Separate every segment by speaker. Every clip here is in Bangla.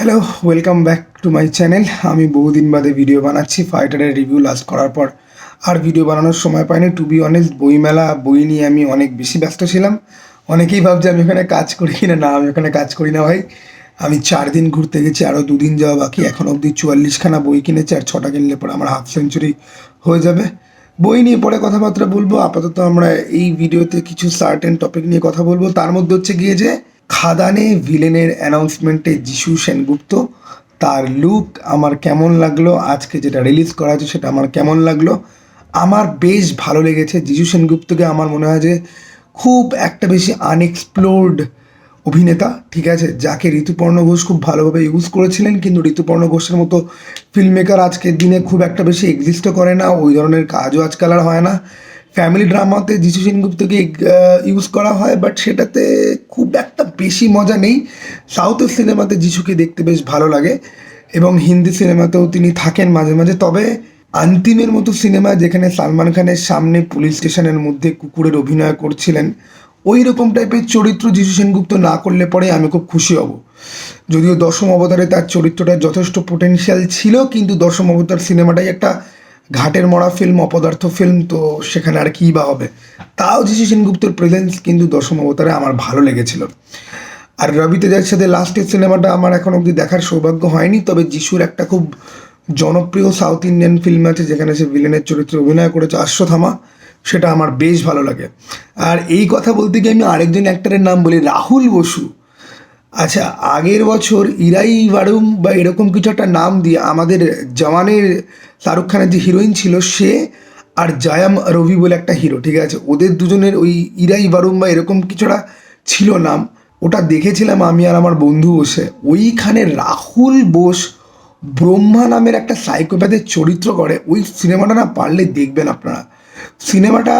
Speaker 1: Hello welcome back to my channel আমি বহুদিন বাদে ভিডিও বানাচ্ছি। ফাইটারের রিভিউ লাস্ট করার পর আর ভিডিও বানানোর সময় পাইনি। টু বি অনেস্ট বইমেলা বই নিয়ে আমি অনেক বেশি ব্যস্ত ছিলাম। অনেকেই ভাবছে, আমি ওখানে কাজ করি কিনা? না, আমি ওখানে কাজ করি না ভাই। আমি চার দিন ঘুরতে গেছি আরও দুদিন যাওয়া বাকি। এখন অবধি চুয়াল্লিশখানা বই কিনেছি আর ছটা কিনলে পরে আমার হাফ সেঞ্চুরি হয়ে যাবে। বই নিয়ে পরে কথাবার্তা বলব। আপাতত আমরা এই ভিডিওতে কিছু সার্টেন টপিক নিয়ে কথা বলব। তার মধ্যে হচ্ছে গিয়ে যে খাদানে ভিলেনের অ্যানাউন্সমেন্টে যিশু সেনগুপ্ত, তার লুক আমার কেমন লাগল, আজকে যেটা রিলিজ করা হয়েছে সেটা আমার কেমন লাগল, আমার বেশ ভালো লেগেছে। যিশু সেনগুপ্তকে আমার মনে হয় যে খুব একটা বেশি আনএক্সপ্লোর্ড অভিনেতা, ঠিক আছে, যাকে ঋতুপর্ণ ঘোষ খুব ভালোভাবে ইউজ করেছিলেন, কিন্তু ঋতুপর্ণ ঘোষের মতো ফিল্ম মেকার আজকের দিনে খুব একটা বেশি এক্সিস্টও করে না, ওই ধরনের কাজও আজকাল আর হয় না। ফ্যামিলি ড্রামাতে যিশু সেনগুপ্তকে ইউজ করা হয় বাট সেটাতে খুব একটা বেশি মজা নেই। সাউথের সিনেমাতে যিশুকে দেখতে বেশ ভালো লাগে, এবং হিন্দি সিনেমাতেও তিনি থাকেন মাঝে মাঝে। তবে আন্তিমের মতো সিনেমা যেখানে সালমান খানের সামনে পুলিশ স্টেশনের মধ্যে কুকুরের অভিনয় করছিলেন ওই রকম টাইপের চরিত্র যিশু সেনগুপ্ত না করলে পরে আমি খুব খুশি হব। যদিও দশম অবতারে তার চরিত্রটা যথেষ্ট পোটেনশিয়াল ছিল, কিন্তু দশম অবতার সিনেমাটাই একটা ঘাটের মরা ফিল্ম অপদার্থ ফিল্ম তো সেখানে আর কী বা হবে? তাও যিশু সেনগুপ্তর প্রেজেন্স কিন্তু দশম অবতারে আমার ভালো লেগেছিল। আর রবি তেজার সাথে লাস্টের সিনেমাটা আমার এখন অবধি দেখার সৌভাগ্য হয়নি, তবে যিশুর একটা খুব জনপ্রিয় সাউথ ইন্ডিয়ান ফিল্ম আছে, যেখানে সে ভিলেনের চরিত্রে অভিনয় করেছে আশ্বথামা সেটা আমার বেশ ভালো লাগে। আর এই কথা বলতে গিয়ে আমি আরেকজন অ্যাক্টারের নাম বলি, রাহুল বসু। আচ্ছা আগের বছর ইরাই বারুম বা এরকম কিছু একটা নাম দিয়ে আমাদের জওয়ানের শাহরুখ খানের যে হিরোইন ছিল সে আর জায়াম রবি বলে একটা হিরো, ঠিক আছে? ওদের দুজনের ওই ইরাই বারুম বা এরকম কিছুটা ছিল নাম, ওটা দেখেছিলাম আমি আর আমার বন্ধু বসে। ওইখানে রাহুল বোস ব্রহ্মা নামের একটা সাইকোপ্যাথের চরিত্র করে। ওই সিনেমাটা না পারলে দেখবেন আপনারা। সিনেমাটা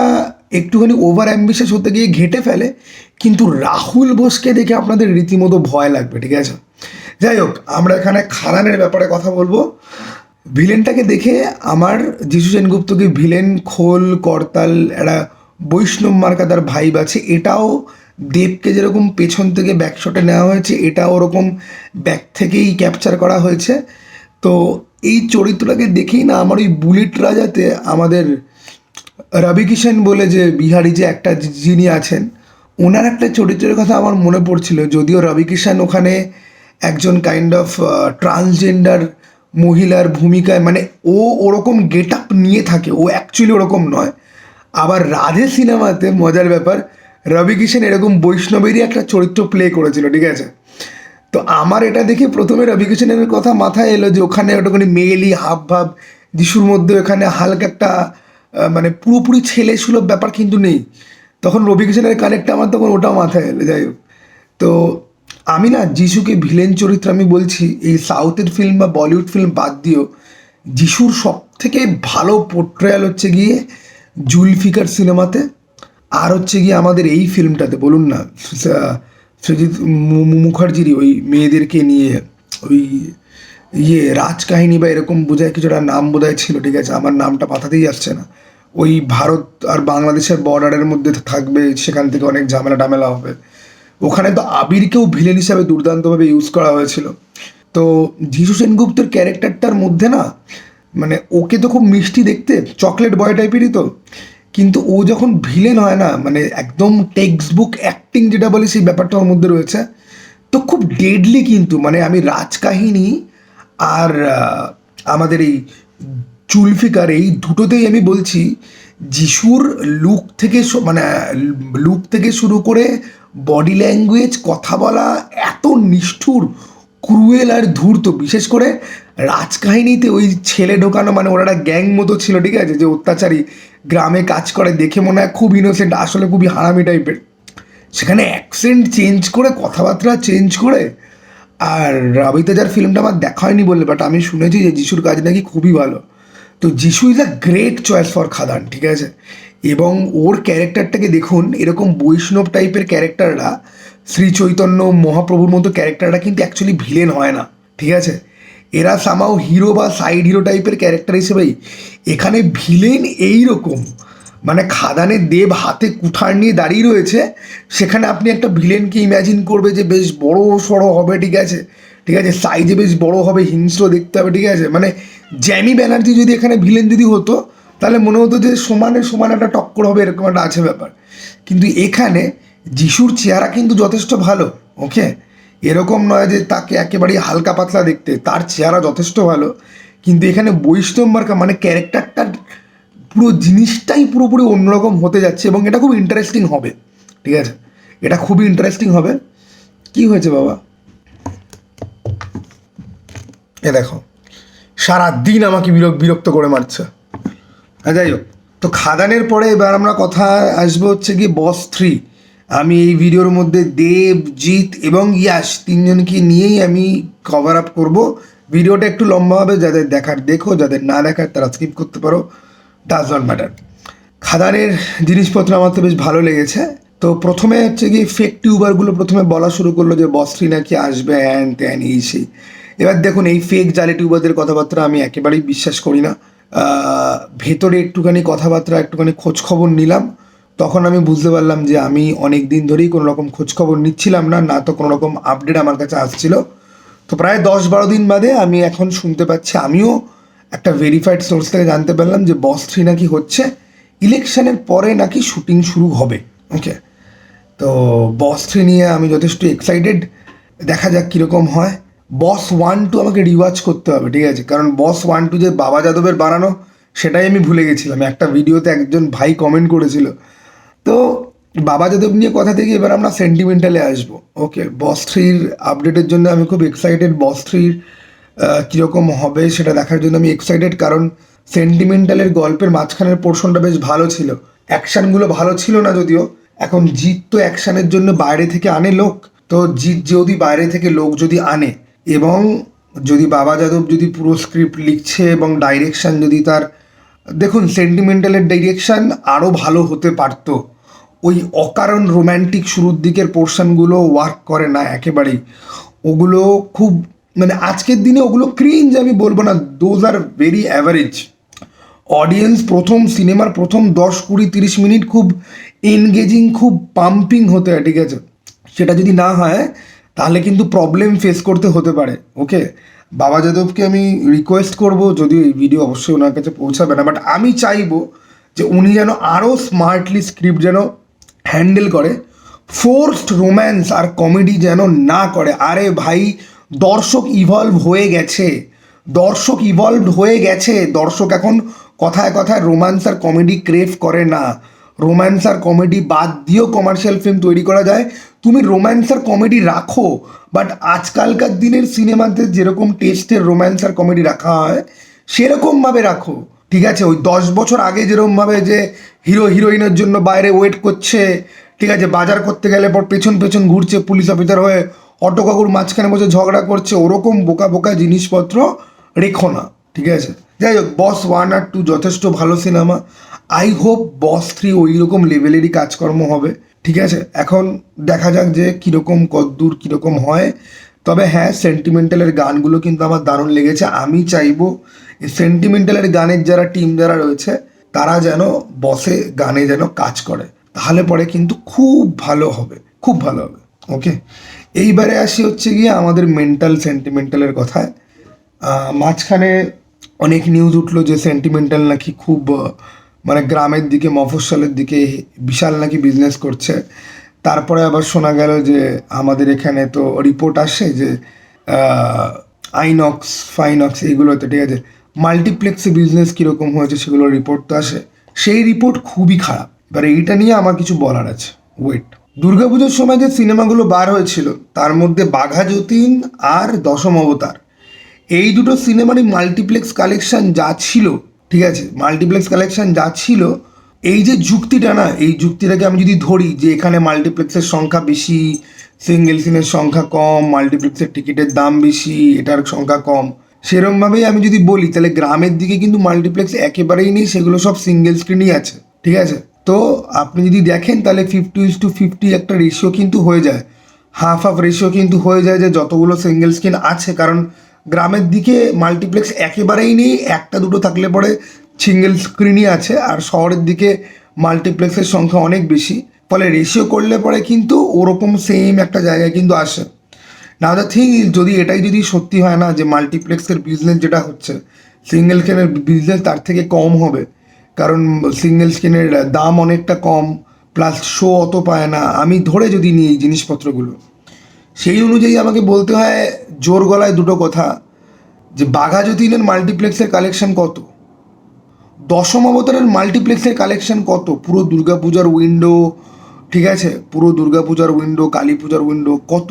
Speaker 1: একটুখানি ওভার অ্যাম্বিশাস হতে গিয়ে ঘেটে ফেলে, কিন্তু রাহুল বোসকে দেখে আপনাদের রীতিমতো ভয় লাগবে, ঠিক আছে? যাই হোক, আমরা এখানে খাদানের ব্যাপারে কথা বলব। ভিলেনটাকে দেখে আমার যিশু সেনগুপ্তকে ভিলেন, খোল, করতাল একটা বৈষ্ণব মার্কাদার ভাইব আছে, এটাও দেবকে যেরকম পেছন থেকে ব্যাকশটে নেওয়া হয়েছে, এটা ওরকম ব্যাক থেকেই ক্যাপচার করা হয়েছে। তো এই চরিত্রটাকে দেখেই না, আমার ওই বুলেট রাজাতে আমাদের রবি কিষান বলে যে বিহারি যে একটা যিনি আছেন, ওনার একটা চরিত্রের কথা আমার মনে পড়ছিল, যদিও রবি কিষান ওখানে একজন কাইন্ড অফ ট্রান্সজেন্ডার মহিলার ভূমিকায় মানে ও ওরকম গেট আপ নিয়ে থাকে, ও অ্যাকচুয়ালি ওরকম নয়। আবার রাধে সিনেমাতে মজার ব্যাপার, রবি কিষান এরকম বৈষ্ণবেরই একটা চরিত্র প্লে করেছিল, ঠিক আছে? তো আমার এটা দেখে প্রথমে রবি কিষানের কথা মাথায় এলো যে ওখানে ওটাখানি মেয়েলি হাব ভাব যিশুর মধ্যে ওখানে হালকা একটা মানে পুরোপুরি ছেলে সুলভ ব্যাপার কিন্তু নেই। তখন রবি কিষানের কানেক্টটা আমার তখন ওটা মাথায় এলো, যাই হোক। তো আমি না যিশুকে ভিলেন চরিত্র আমি বলছি, এই সাউথের ফিল্ম বা বলিউড ফিল্ম বাদ দিয়েও যিশুর সব থেকে ভালো পোর্ট্রেয়াল হচ্ছে গিয়ে জুলফিকার সিনেমাতে, আর হচ্ছে গিয়ে আমাদের এই ফিল্মটাতে বলুন না মু- মুখার্জিরই ওই মেয়েদেরকে নিয়ে, ওই ইয়ে রাজ রাজকাহিনী বা এরকম বোঝায় কিছুটা নাম বোধহয় ছিল, ঠিক আছে? আমার নামটা মাথাতেই আসছে না। ওই ভারত আর বাংলাদেশের বর্ডারের মধ্যে থাকবে, সেখান থেকে অনেক ঝামেলা টামেলা হবে। ওখানে তো আবিরকেও ভিলেন হিসাবে দুর্দান্তভাবে ইউজ করা হয়েছিল। তো যিশু সেনগুপ্তের ক্যারেক্টারটার মধ্যে না মানে ওকে তো খুব মিষ্টি দেখতে, চকলেট বয় টাইপেরই তো। কিন্তু ও যখন ভিলেন হয় না মানে একদম টেক্সট বুক অ্যাক্টিং যেটা বলে সেই ব্যাপারটা ওর মধ্যে রয়েছে, তো খুব ডেডলি কিন্তু। মানে আমি রাজকাহিনী আর আমাদের এই চুলফিকার এই দুটোতেই আমি বলছি, যিশুর লুক থেকে মানে লুক থেকে শুরু করে বডি ল্যাঙ্গুয়েজ, কথা বলা, এত নিষ্ঠুর, ক্রুয়েল আর ধূর্ত, বিশেষ করে রাজকাহিনীতে ওই ছেলে ঢোকানো মানে ওরা একটা গ্যাং মতো ছিল, ঠিক আছে, যে অত্যাচারী, গ্রামে কাজ করে, দেখে মনে হয় খুব ইনোসেন্ট আসলে খুবই হারামি টাইপের সেখানে অ্যাকসেন্ট চেঞ্জ করে, কথাবার্তা চেঞ্জ করে আর রবি তেজার ফিল্মটা আমার দেখা হয়নি বললে বাট আমি শুনেছি যে যিশুর কাজ নাকি খুবই ভালো। তো Jishu is a great choice for Khadaan, ঠিক আছে? এবং ওর ক্যারেক্টারটাকে দেখুন, এরকম বৈষ্ণব টাইপের ক্যারেক্টাররা, শ্রী চৈতন্য মহাপ্রভুর মতো ক্যারেক্টাররা কিন্তু অ্যাকচুয়ালি ভিলেন হয় না, ঠিক আছে? এরা সামাও হিরো বা সাইড হিরো টাইপের ক্যারেক্টার হিসেবেই, এখানে ভিলেন এই রকম মানে খাদানে দেব হাতে কুঠার নিয়ে দাঁড়িয়ে রয়েছে, সেখানে আপনি একটা ভিলেনকে ইম্যাজিন করবে যে বেশ বড় সড়ো হবে, ঠিক আছে? ঠিক আছে সাইজে বেশ বড় হবে, হিংস্র দেখতে হবে, ঠিক আছে? মানে জ্যামি ব্যানার্জি যদি এখানে ভিলেন যদি হতো, তাহলে মনে হতো যে সমানে সমান একটা টক্কর হবে, এরকম একটা আছে ব্যাপার। কিন্তু এখানে যিশুর চেহারা কিন্তু যথেষ্ট ভালো ওকে এরকম নয় যে তাকে একেবারেই হালকা পাতলা দেখতে, তার চেহারা যথেষ্ট ভালো। কিন্তু এখানে বৈষ্ণব মার্কা মানে ক্যারেক্টারটার পুরো জিনিসটাই পুরোপুরি অন্যরকম হতে যাচ্ছে এবং এটা খুব ইন্টারেস্টিং হবে, ঠিক আছে? এটা খুবই ইন্টারেস্টিং হবে। কি হয়েছে বাবা? এ দেখো সারা দিন আমাকে বিরক বিরক্ত করে মারছে। হ্যাঁ যাই হোক। তো খাদানের পরে এবার আমরা কথা আসব হচ্ছে কি বস থ্রি আমি এই ভিডিওর মধ্যে দেব, জিৎ এবং ইয়াশ তিনজনকে নিয়েই আমি কভার আপ করব। ভিডিওটা একটু লম্বা হবে, যাদের দেখার দেখো, যাদের না দেখার তারা স্কিপ করতে পারো। ডাজ নট ম্যাটার খাদানের জিনিসপত্র আমার তো বেশ ভালো লেগেছে। তো প্রথমে হচ্ছে কি ফেক টিউবারগুলো প্রথমে বলা শুরু করল যে বস্ত্রী নাকি আসবে হ্যান ত্যান এই সেই এবার দেখুন, এই ফেক জালি টিউবারদের কথাবার্তা আমি একেবারেই বিশ্বাস করি না। ভেতরে একটুখানি কথাবার্তা, একটুখানি খোঁজ খবর নিলাম। তখন আমি বুঝতে পারলাম যে আমি অনেক দিন ধরেই কোনো রকম খোঁজ খবর নিচ্ছিলাম না না তো কোনো রকম আপডেট আমার কাছে আসছিল। তো প্রায় দশ বারো দিন বাদে আমি এখন শুনতে পাচ্ছি, আমিও একটা ভেরিফাইড সোর্স থেকে জানতে পারলাম যে বস থ্রি নাকি হচ্ছে ইলেকশনের পরে নাকি শুটিং শুরু হবে ওকে তো বস থ্রি নিয়ে আমি যথেষ্ট এক্সাইটেড দেখা যাক কীরকম হয়। বস ওয়ান টু আমাকে রিওয়াচ করতে হবে, ঠিক আছে? কারণ বস ওয়ান টু যে বাবা যাদবের বানানো, সেটাই আমি ভুলে গেছিলাম। একটা ভিডিওতে একজন ভাই কমেন্ট করেছিল। তো বাবা যাদব নিয়ে কথা থেকে এবার আমরা সেন্টিমেন্টালে আসব ওকে বস থ্রির আপডেটের জন্য আমি খুব এক্সাইটেড বস থ্রির কীরকম হবে সেটা দেখার জন্য আমি এক্সাইটেড কারণ সেন্টিমেন্টালের গল্পের মাঝখানের পোর্শনটা বেশ ভালো ছিল। অ্যাকশানগুলো ভালো ছিল না যদিও। এখন জিৎ তো অ্যাকশানের জন্য বাইরে থেকে আনে লোক। তো জিৎ যদি বাইরে থেকে লোক যদি আনে, এবং যদি বাবা যাদব যদি পুরো স্ক্রিপ্ট লিখছে এবং ডাইরেকশান যদি তার, দেখুন সেন্টিমেন্টালের ডাইরেকশন আরও ভালো হতে পারতো। ওই অকারণ রোম্যান্টিক শুরুর দিকের পোর্শনগুলো ওয়ার্ক করে না একেবারেই। ওগুলো খুব মানে আজকের দিনে ওগুলো ক্রিঞ্জ আমি বলব না। Those are very average audience প্রথম সিনেমার প্রথম দশ কুড়ি তিরিশ মিনিট খুব এনগেজিং খুব পাম্পিং হতে হয়, ঠিক আছে? সেটা যদি না হয়, তাহলে কিন্তু প্রবলেম ফেস করতে হতে পারে ওকে বাবা যাদবকে আমি রিকোয়েস্ট করব যদিও এই ভিডিও অবশ্যই ওনার কাছে পৌঁছাবে না। বাট আমি চাইব যে উনি যেন আরও স্মার্টলি স্ক্রিপ্ট যেন হ্যান্ডেল করে ফোর্সড রোম্যান্স আর কমেডি যেন না করে। আরে ভাই দর্শক ইভলভ হয়ে গেছে। দর্শক ইভলভ হয়ে গেছে। দর্শক এখন কথায় কথায় রোম্যান্স আর কমেডি ক্রেভ করে না। রোম্যান্স আর কমেডি বাদ দিয়েও কমার্শিয়াল ফিল্ম তৈরি করা যায়। তুমি রোম্যান্স আর কমেডি রাখো বাট আজকালকার দিনের সিনেমাতে যেরকম টেস্টের রোম্যান্স আর কমেডি রাখা হয়, সেরকমভাবে রাখো। ঠিক আছে? ওই দশ বছর আগে যেরকমভাবে যে হিরো হিরোইনের জন্য বাইরে ওয়েট করছে, ঠিক আছে? বাজার করতে গেলে পর পেছন পেছন ঘুরছে পুলিশ অফিসার হয়ে অটো কাকুর মাঝখানে বসে ঝগড়া করছে, ওরকম বোকা বোকা জিনিসপত্র রেখো না, ঠিক আছে? যাই হোক বস ওয়ান আর টু যথেষ্ট ভালো cinema I hope Boss three ওই রকম লেভেলেরই কাজকর্ম হবে, ঠিক আছে? এখন দেখা যাক যে কীরকম কদ্দূর, কীরকম হয়। তবে হ্যাঁ সেন্টিমেন্টালের গানগুলো কিন্তু আমার দারুণ লেগেছে। আমি চাইব সেন্টিমেন্টালের গানের যারা টিম যারা রয়েছে, তারা যেন বসে গানে যেন কাজ করে। তাহলে পরে কিন্তু খুব ভালো হবে, খুব ভালো হবে ওকে এইবারে আসি হচ্ছে গিয়ে আমাদের মেন্টাল সেন্টিমেন্টালের কথায়। মাঝখানে অনেক নিউজ উঠল যে সেন্টিমেন্টাল নাকি খুব মানে গ্রামের দিকে, মফস্বলের দিকে বিশাল নাকি বিজনেস করছে। তারপরে আবার শোনা গেল যে আমাদের এখানে তো রিপোর্ট আসে যে আইনক্স ফাইনক্স এইগুলোতে ঠিক আছে? মাল্টিপ্লেক্সে বিজনেস কীরকম হয়েছে সেগুলোর রিপোর্ট তো আসে। সেই রিপোর্ট খুবই খারাপ। এবার এইটা নিয়ে আমার কিছু বলার আছে। ওয়েট দুর্গাপুজোর সময় যে সিনেমাগুলো বার হয়েছিল, তার মধ্যে বাঘা যতীন আর দশম অবতার। এই দুটো সিনেমারই মাল্টিপ্লেক্স কালেকশন যা ছিল, ঠিক আছে? মাল্টিপ্লেক্স কালেকশন যা ছিল, এই যে যুক্তিটা না, এই যুক্তিটাকে আমি যদি ধরি যে এখানে মাল্টিপ্লেক্সের সংখ্যা বেশি সিঙ্গেল সিনের সংখ্যা কম মাল্টিপ্লেক্সের টিকিটের দাম বেশি, এটার সংখ্যা কম, সেরমভাবেই আমি যদি বলি, তাহলে গ্রামের দিকে কিন্তু মাল্টিপ্লেক্স একেবারেই নেই, সেগুলো সব সিঙ্গেল স্ক্রিনই আছে, ঠিক আছে? তো আপনি যদি দেখেন তাহলে ফিফটি ইস টু ফিফটি একটা রেশিও কিন্তু হয়ে যায়। হাফ হাফ রেশিও কিন্তু হয়ে যায় যে যতগুলো সিঙ্গেল স্ক্রিন আছে। কারণ গ্রামের দিকে মাল্টিপ্লেক্স একেবারেই নেই, একটা দুটো থাকলে পরে সিঙ্গেল স্ক্রিনই আছে। আর শহরের দিকে মাল্টিপ্লেক্সের সংখ্যা অনেক বেশি। ফলে রেশিও করলে পরে কিন্তু ওরকম সেম একটা জায়গায় কিন্তু আসে। না দ্য থিং যদি এটাই যদি সত্যি হয় না যে মাল্টিপ্লেক্সের বিজনেস যেটা হচ্ছে সিঙ্গেল স্ক্রিনের বিজনেস তার থেকে কম হবে কারণ সিঙ্গেল স্ক্রিনের দাম অনেকটা কম প্লাস শো অত পায় না। আমি ধরে যদি নিই জিনিসপত্রগুলো। সেই অনুযায়ী আমাকে বলতে হয়, জোর গলায় দুটো কথা। যে বাঘা যতীনের মাল্টিপ্লেক্সের কালেকশন কত? দশম অবতারের মাল্টিপ্লেক্সের কালেকশন কত? পুরো দুর্গাপূজার উইন্ডো ঠিক আছে? পুরো দুর্গাপূজার উইন্ডো কালী পূজার উইন্ডো কত?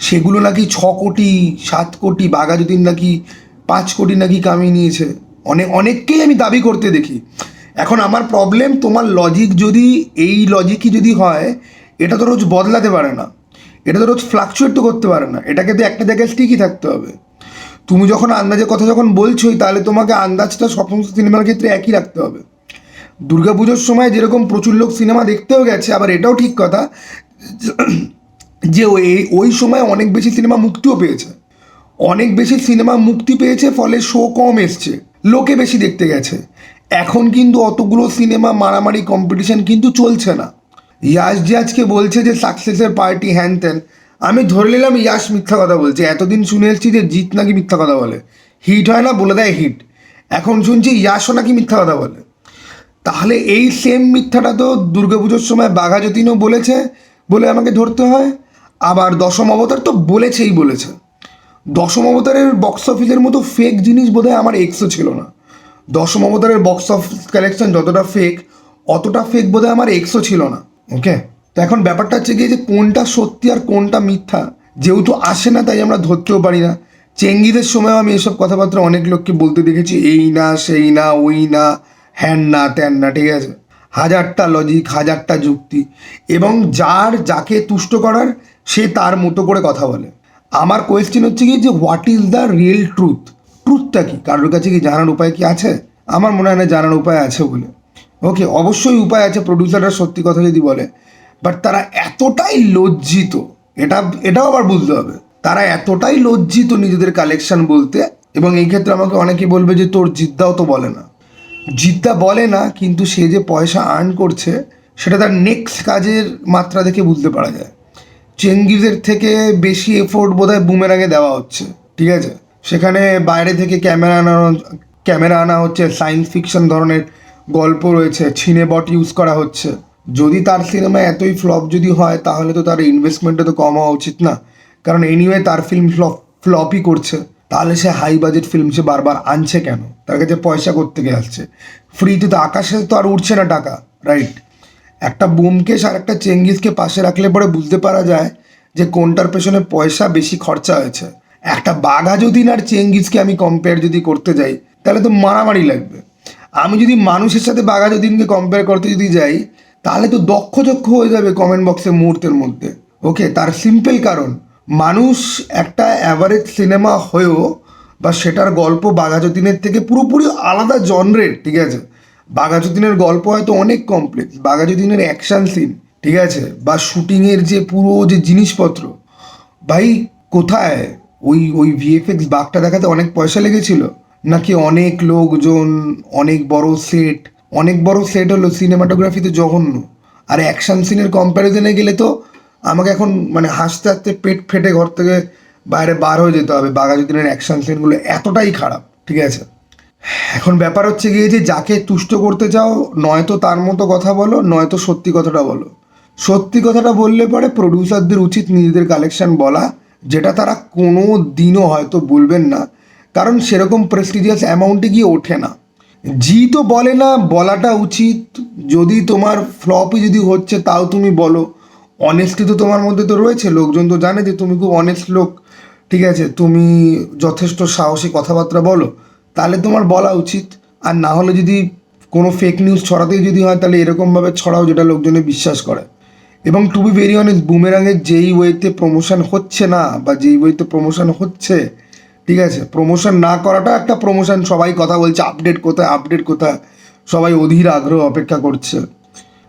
Speaker 1: সেগুলো নাকি ছ কোটি, সাত কোটি বাঘা যতীন নাকি পাঁচ কোটি নাকি কামিয়ে নিয়েছে। অনেক অনেককেই আমি দাবি করতে দেখি। এখন আমার প্রবলেম তোমার লজিক যদি, এই লজিকই যদি হয়, এটা তো রোজ বদলাতে পারে না। এটা তো রোজ ফ্লাকচুয়েট তো করতে পারে না। এটাকে তো একটা জায়গায় ঠিকই থাকতে হবে। তুমি যখন আন্দাজের কথা যখন বলছোই, তাহলে তোমাকে আন্দাজটা সমস্ত সিনেমার ক্ষেত্রে একই রাখতে হবে। দুর্গাপুজোর সময় যেরকম প্রচুর লোক সিনেমা দেখতেও গেছে, আবার এটাও ঠিক কথা, যে ওই ওই সময় অনেক বেশি সিনেমা মুক্তিও পেয়েছে। অনেক বেশি সিনেমা মুক্তি পেয়েছে, ফলে শো কম এসছে। লোকে বেশি দেখতে গেছে। এখন কিন্তু অতগুলো সিনেমা মারামারি কম্পিটিশন কিন্তু চলছে না। ইয়াশ যে আজকে বলছে যে সাকসেসের পার্টি হ্যান ত্যান। আমি ধরে নিলাম ইয়াশ মিথ্যা কথা বলছে। এতদিন শুনে এসেছি যে, জিৎ নাকি মিথ্যা কথা বলে। হিট হয় না, বলে দেয় হিট এখন শুনছি ইয়াশও নাকি মিথ্যা কথা বলে। তাহলে এই সেম মিথ্যাটা তো দুর্গাপুজোর সময় বাঘা যতীনও বলেছে বলে আমাকে ধরতে হয়। আবার দশম অবতার তো বলেছেই বলেছে। দশম অবতারের বক্স অফিসের মতো ফেক জিনিস বোধহয় আমার এক্সও ছিল না। Dawshom Awbotaar box office collection যতটা ফেক অতটা ফেক বোধহয় আমার এক্সও ছিল না। ওকে তো এখন ব্যাপারটা হচ্ছে গিয়ে যে কোনটা সত্যি আর কোনটা মিথ্যা, যেহেতু আসে না তাই আমরা ধরতেও পারি না। চেঙ্গিদের সময়ও আমি এসব কথাবার্তা অনেক লোককে বলতে দেখেছি, এই না, সেই না, ওই না, হ্যান না, ত্যান না, ঠিক আছে? হাজারটা লজিক হাজারটা যুক্তি, এবং যার, যাকে তুষ্ট করার, সে তার মতো করে কথা বলে। আমার কোয়েশ্চেন হচ্ছে কি যে what is the real truth ট্রুথটা কি? কারোর কাছে কি জানার উপায় কি আছে? আমার মনে হয় না জানার উপায় আছে বলে। ওকে অবশ্যই উপায় আছে প্রডিউসাররা সত্যি কথা যদি বলে। বাট তারা এতটাই লজ্জিত, এটা, এটাও আবার বুঝতে হবে। তারা এতটাই লজ্জিত নিজেদের কালেকশন বলতে, এবং এই ক্ষেত্রে আমাকে অনেকে বলবে যে, তোর জিদ্দাও তো বলে না। জিদ্দা বলে না, কিন্তু সে যে পয়সা আর্ন করছে, সেটা তার নেক্সট কাজের মাত্রা দেখে বুঝতে পারা যায়। চেঙ্গিজের থেকে বেশি এফোর্ট বোধহয় বুমেরাঙে দেওয়া হচ্ছে, ঠিক আছে? সেখানে বাইরে থেকে ক্যামেরা আনা ক্যামেরা আনা হচ্ছে সায়েন্স ফিকশন ধরনের গল্প রয়েছে ছিনে বট ইউজ করা হচ্ছে। যদি তার সিনেমা এতই ফ্লপ যদি হয়, তাহলে তো তার ইনভেস্টমেন্টটা তো কম হওয়া উচিত না। কারণ এনিওয়ে তার ফিল্ম ফ্লপ ফ্লপই করছে। তাহলে সে হাই বাজেট ফিল্ম সে বারবার আনছে কেন? তার কাছে পয়সা করতে গিয়ে আসছে? ফ্রিতে তো আকাশে তো আর উঠছে না টাকা রাইট একটা বুমকেশ আর একটা চেঙ্গিসকে পাশে রাখলে পরে বুঝতে পারা যায় যে কোনটার পেছনে পয়সা বেশি খরচা হয়েছে। একটা বাঘা যদি আর চেঙ্গিসকে আমি কম্পেয়ার যদি করতে যাই, তাহলে তো মারামারি লাগবে। আমি যদি মানুষের সাথে বাঘা যতীনকে কম্পেয়ার করতে যদি যাই, তাহলে তো দক্ষ চক্ষ হয়ে যাবে কমেন্ট বক্সে মুহূর্তের মধ্যে। ওকে তার সিম্পল কারণ, মানুষ একটা অ্যাভারেজ সিনেমা হয়েও বা সেটার গল্প বাঘা যতীনের থেকে পুরোপুরি আলাদা জনরের ঠিক আছে? বাঘা গল্প হয়তো অনেক কমপ্লেক্স বাঘা যতীনের অ্যাকশান সিন ঠিক আছে? বা শুটিংয়ের যে পুরো যে জিনিসপত্র। ভাই, কোথায়? ওই ওই ভিএফএক্স বাঘটা দেখাতে অনেক পয়সা লেগেছিল? নাকি অনেক লোকজন, অনেক বড় সেট অনেক বড় সেট হলো সিনেমাটোগ্রাফিতে জঘন্য। আর অ্যাকশন সিনের কম্প্যারিজনে গেলে তো আমাকে এখন মানে হাসতে হাসতে পেট ফেটে ঘর থেকে বাইরে বার হয়ে যেতে হবে। বাঘাযতীনের অ্যাকশন সিনগুলো এতটাই খারাপ, ঠিক আছে? এখন ব্যাপার হচ্ছে গিয়ে যে যাকে তুষ্ট করতে চাও, নয়তো তার মতো কথা বলো, নয়তো সত্যি কথাটা বলো। সত্যি কথাটা বললে পরে প্রডিউসারদের উচিত নিজেদের কালেকশন বলা, যেটা তারা কোনো দিনও হয়তো বলবেন না। কারণ সেরকম প্রেস্টিজিয়াস অ্যামাউন্টে গিয়ে ওঠে না। জি তো বলে না, বলাটা উচিত। যদি তোমার ফ্লপই যদি হচ্ছে, তাও তুমি বলো। অনেস্টি তো তোমার মধ্যে তো রয়েছে, লোকজন তো জানে যে তুমি খুব অনেস্ট লোক। ঠিক আছে, তুমি যথেষ্ট সাহসী কথাবার্তা বলো। তাহলে তোমার বলা উচিত। আর না হলে যদি কোনো ফেক নিউজ ছড়াতেই যদি হয়, তাহলে এরকমভাবে ছড়াও যেটা লোকজনে বিশ্বাস করে। এবং টু বি ভেরি অনেস্ট বুমেরাঙের যেই ওয়েতে প্রমোশন হচ্ছে না, বা যেই ওয়েতে প্রমোশন হচ্ছে, ঠিক আছে? প্রমোশন না করাটা একটা প্রমোশন সবাই কথা বলছে আপডেট কোথায় আপডেট কোথায়? সবাই অধীর আগ্রহ অপেক্ষা করছে।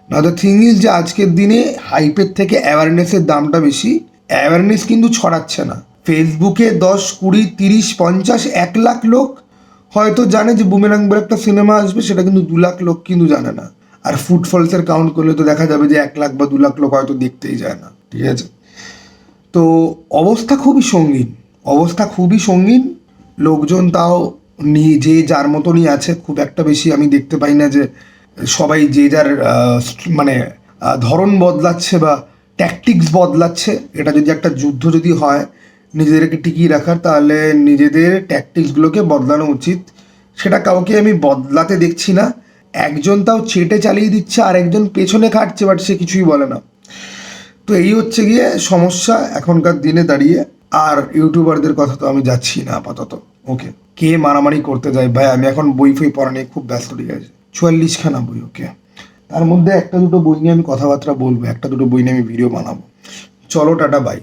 Speaker 1: না দ্য থিং ইজ যে আজকের দিনে হাইপের থেকে অ্যাওয়ারনেসের দামটা বেশি। অ্যাওয়ারনেস কিন্তু ছড়াচ্ছে না। ফেসবুকে দশ, কুড়ি, তিরিশ, পঞ্চাশ, এক লাখ লোক হয়তো জানে যে বুমেরাং বলে একটা সিনেমা আসবে, সেটা কিন্তু দু লাখ লোক কিন্তু জানে না। আর ফুটফলসের কাউন্ট করলে তো দেখা যাবে যে এক লাখ বা দু লাখ লোক হয়তো দেখতেই যায় না, ঠিক আছে? তো অবস্থা খুবই সঙ্গীন, অবস্থা খুবই সঙ্গীন। লোকজন তাও যে যার মতনই আছে, খুব একটা বেশি আমি দেখতে পাই না যে সবাই যে যার মানে ধরন বদলাচ্ছে বা ট্যাকটিক্স বদলাচ্ছে। এটা যদি একটা যুদ্ধ যদি হয় নিজেদেরকে টিকিয়ে রাখার, তাহলে নিজেদের ট্যাকটিক্সগুলোকে বদলানো উচিত। সেটা কাউকে আমি বদলাতে দেখছি না। একজন তাও চেটে চালিয়ে দিচ্ছে আর একজন পেছনে খাটছে বাট সে কিছুই বলে না। তো এই হচ্ছে গিয়ে সমস্যা এখনকার দিনে দাঁড়িয়ে। আর ইউটিউবারদের কথা তো আমি যাচ্ছি না আপাতত। ওকে, কে মারামারি করতে যায়? ভাই, আমি এখন বই ফই পড়া নিয়ে খুব ব্যস্ত ঠিক আছে। চুয়াল্লিশখানা বই, ওকে। তার মধ্যে একটা দুটো বই নিয়ে আমি কথাবার্তা বলব, একটা দুটো বই নিয়ে আমি ভিডিও বানাবো। চলো, টাটা বাই